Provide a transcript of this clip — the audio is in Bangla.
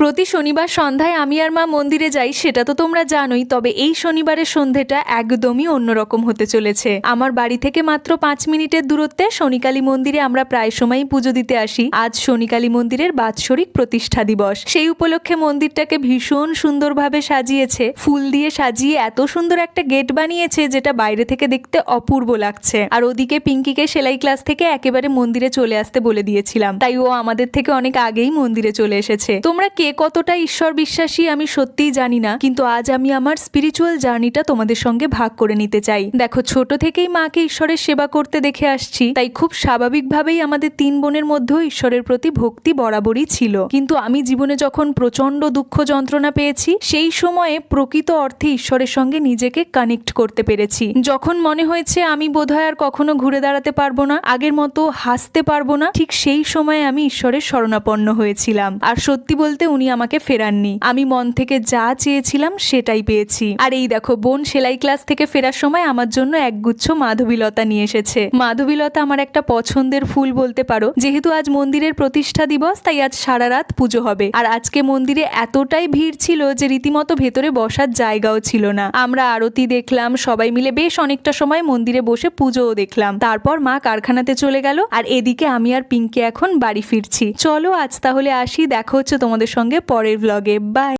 প্রতি শনিবার সন্ধ্যায় আমি আর মা মন্দিরে যাই, সেটা তো তোমরা জানোই, তবে এই শনিবারের সন্ধেটা একদমই অন্যরকম হতে চলেছে। আমার বাড়ি থেকে মাত্র পাঁচ মিনিটের দূরত্বে শনিকালী মন্দিরে আমরা প্রায় সময়ই পুজো দিতে আসি। আজ শনিকালী মন্দিরের বাৎসরিক প্রতিষ্ঠা দিবস। সেই উপলক্ষে মন্দিরটাকে ভীষণ সুন্দরভাবে সাজিয়েছে। ফুল দিয়ে সাজিয়ে এত সুন্দর একটা গেট বানিয়েছে, যেটা বাইরে থেকে দেখতে অপূর্ব লাগছে। আর ওদিকে পিঙ্কিকে সেলাই ক্লাস থেকে একেবারে মন্দিরে চলে আসতে বলে দিয়েছিলাম। তাই ও আমাদের থেকে অনেক আগেই মন্দিরে চলে এসেছে। তোমরা কে কতটা ঈশ্বর বিশ্বাসী আমি সত্যিই জানি না, কিন্তু আজ আমি আমার স্পিরিচুয়াল জার্নিটা তোমাদের সঙ্গে ভাগ করে নিতে চাই। দেখো, ছোট থেকেই মাকে ঈশ্বরের সেবা করতে দেখে আসছি, তাই খুব স্বাভাবিকভাবেই আমাদের তিন বোনের মধ্যেও ঈশ্বরের প্রতি ভক্তি বরাবরই ছিল। কিন্তু আমি জীবনে যখন প্রচণ্ড দুঃখ যন্ত্রণা পেয়েছি, সেই সময়ে প্রকৃত অর্থে ঈশ্বরের সঙ্গে নিজেকে কানেক্ট করতে পেরেছি। যখন মনে হয়েছে আমি বোধহয় আর কখনো ঘুরে দাঁড়াতে পারব না, আগের মতো হাসতে পারব না, ঠিক সেই সময়ে আমি ঈশ্বরের শরণাপন্ন হয়েছিলাম। আর সত্যি বলতে উনি আমাকে ফেরাননি। আমি মন থেকে যা চেয়েছিলাম সেটাই পেয়েছি। আর এই দেখো, বোন সেলাই ক্লাস থেকে ফেরার সময় আমার জন্য একগুচ্ছ মাধবীলতা নিয়ে এসেছে। মাধবীলতা আমার একটা পছন্দের ফুল বলতে পারো। যেহেতু আজ মন্দিরের প্রতিষ্ঠা দিবস, তাই আজ সারা রাত পুজো হবে। আর আজকে মন্দিরে এতটাই ভিড় ছিল যে রীতিমতো ভেতরে বসার জায়গাও ছিল না। আমরা আরতি দেখলাম, সবাই মিলে বেশ অনেকটা সময় মন্দিরে বসে পুজোও দেখলাম। তারপর মা কারখানাতে চলে গেল। আর এদিকে আমি আর পিঙ্কি এখন বাড়ি ফিরছি। চলো আজ তাহলে আসি, দেখা হচ্ছে তোমাদের সঙ্গে পরের ব্লগে বাই